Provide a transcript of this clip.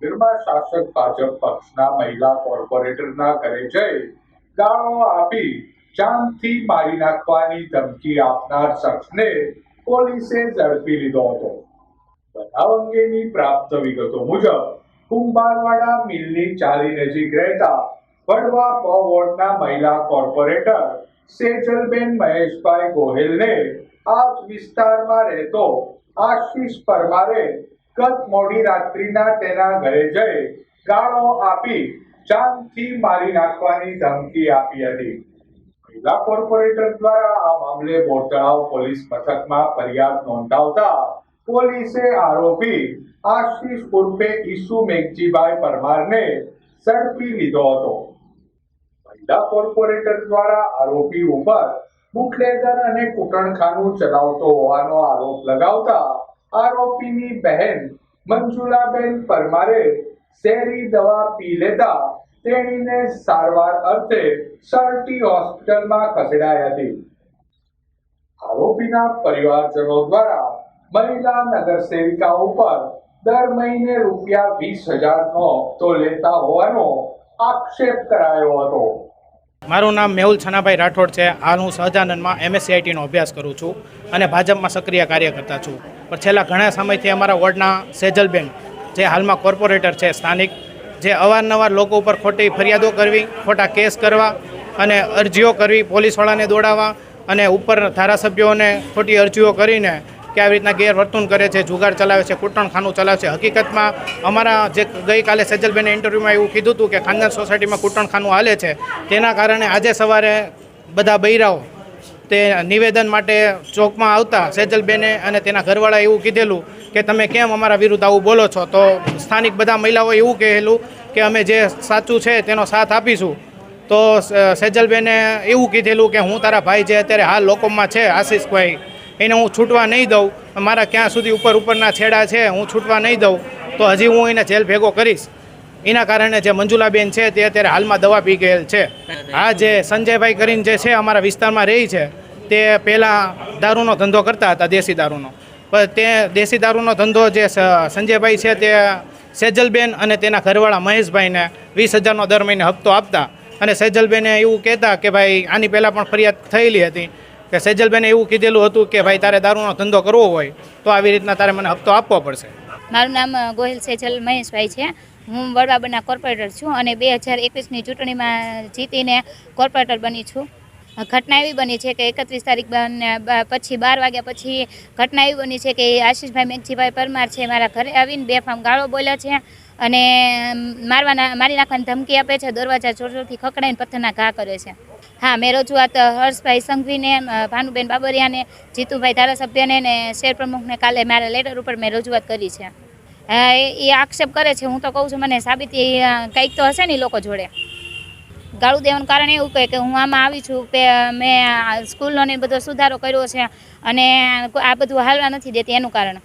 મંદિરમાં શાસક ભાજપ પક્ષના મહિલા કોર્પોરેટરના ઘરે જઈ ગાળો આપી જાનથી મારી નાખવાની ધમકી આપનાર શખ્સને પોલીસે ઝડપી લીધો હતો. બનાવ અંગેની પ્રાપ્ત વિગતો મુજબ, કુંભારવાડા મિલની ચાલી નજીક રહેતા વડવા પ વોર્ડના મહિલા કોર્પોરેટર સેજલબેન મહેશભાઈ ગોહિલને આ વિસ્તારમાં રહેતો આશીષ પરમારે ગત મોડી રાત્રિના તેના ઘરે જઈ ગાળો આપી ચાંદથી મારી નાખવાની ધમકી આપી હતી. મહિલા કોર્પોરેટર દ્વારા આ મામલે બોરતળાવ પોલીસ મથકમાં ફરિયાદ નોંધાવતા પોલીસે આરોપી આશીષ ઉર્ફે ઈસુ મેઘજીભાઈ પરમારને ઝડપી લીધો હતો. મહિલા કોર્પોરેટર દ્વારા આરોપી ઉપર બુટલેગર અને કુટણખાનું ચલાવતો હોવાનો આરોપ લગાવતા આરોપીની બહેન મંજુલાબેન પરમારે શેરી દવા પી લેતા તેણીને સારવાર અર્થે સરટી હોસ્પિટલમાં ખસેડાઈ હતી. આરોપીના પરિવારજનો દ્વારા મહિલા નગર સેવિકા ઉપર દર મહિને રૂપિયા વીસ હજારનો હપ્તો લેતા હોવાનો આક્ષેપ કરાયો હતો. મારું નામ મેહુલ છનાભાઈ રાઠોડ છે. હાલ હું સહજાનંદમાં એમએસસીઆઈટીનો અભ્યાસ કરું છું અને ભાજપમાં સક્રિય કાર્યકર્તા છું. પણ છેલ્લા ઘણા સમયથી અમારા વોર્ડના સેજલબેન, જે હાલમાં કોર્પોરેટર છે, સ્થાનિક, જે અવારનવાર લોકો ઉપર ખોટી ફરિયાદો કરવી, ખોટા કેસ કરવા અને અરજીઓ કરવી, પોલીસવાળાને દોડાવવા અને ઉપર ધારાસભ્યોને ખોટી અરજીઓ કરીને કે આવી રીતના ગેરવર્તન કરે છે, જુગાર ચલાવે છે, કૂટણખાનું ચલાવે છે. હકીકતમાં અમારા જે ગઈકાલે સેજલબેને ઇન્ટરવ્યૂમાં એવું કીધું હતું કે ખાનદાન સોસાયટીમાં કૂટણખાનું હાલે છે, તેના કારણે આજે સવારે બધા બૈરાઓ તે નિવેદન માટે ચોકમાં આવતા સેજલબેને અને તેના ઘરવાળાએ એવું કીધેલું કે તમે કેમ અમારા વિરુદ્ધ આવું બોલો છો? તો સ્થાનિક બધા મહિલાઓએ એવું કહેલું કે અમે જે સાચું છે તેનો સાથ આપીશું. તો સેજલબેને એવું કીધેલું કે હું તારા ભાઈ જે અત્યારે હાલ લોકોમાં છે, આશીષભાઈ, એને હું છૂટવા નહીં દઉં. મારા ક્યાં સુધી ઉપર ઉપરના છેડા છે, હું છૂટવા નહીં દઉં. તો હજી હું એને જેલ ભેગો કરીશ. એના કારણે જે મંજુલાબેન છે તે અત્યારે હાલમાં દવા પી ગયેલ છે. આ જે સંજયભાઈ કરીને જે છે અમારા વિસ્તારમાં રહી છે તે પહેલાં દારૂનો ધંધો કરતા હતા દેશી દારૂનો. પણ તે દેશી દારૂનો ધંધો જે સ- સંજયભાઈ છે તે સેજલબેન અને તેના ઘરવાળા મહેશભાઈને વીસ હજારનો દર મહિને હપ્તો આપતા. અને સેજલબેને એવું કહેતા કે ભાઈ આની પહેલાં પણ ફરિયાદ થયેલી હતી. કે સેજલબેને એવું કીધેલું હતું કે ભાઈ તારે દારૂનો ધંધો કરવો હોય તો આવી રીતના તારે મને હપ્તો આપવો પડશે. મારું નામ ગોહિલ સેજલ મહેશભાઈ છે. હું વડવાબના કોર્પોરેટર છું અને બે હજાર એકવીસની ચૂંટણીમાં જીતીને કોર્પોરેટર બની છું. ઘટના એવી બની છે કે એકત્રીસ તારીખ બ- પછી બાર વાગ્યા પછી ઘટના એવી બની છે કે આશીષભાઈ મેઘજીભાઈ પરમાર છે મારા ઘરે આવીને બેફામ ગાળો બોલ્યા છે અને મારવાના, મારી નાખવાની ધમકી આપે છે, દરવાજા જોર જોરથી ખકડાઈને પથ્થરના ઘા કરે છે. હા, મેં રજૂઆત હર્ષભાઈ સંઘવીને ભાનુબેન બાબરિયાને, જીતુભાઈ ધારાસભ્યને ને શેર પ્રમુખને કાલે મારા લેટર ઉપર મેં રજૂઆત કરી છે. એ આક્ષેપ કરે છે. હું તો કહું છું, મને સાબિતી કંઈક તો હશે ને લોકો જોડે. ગાળું દેવાનું કારણ એવું કહે કે, હું આમાં આવી છું કે, મેં સ્કૂલનો ને બધો સુધારો કર્યો છે અને આ બધું હાલવા નથી દેતી. એનું કારણ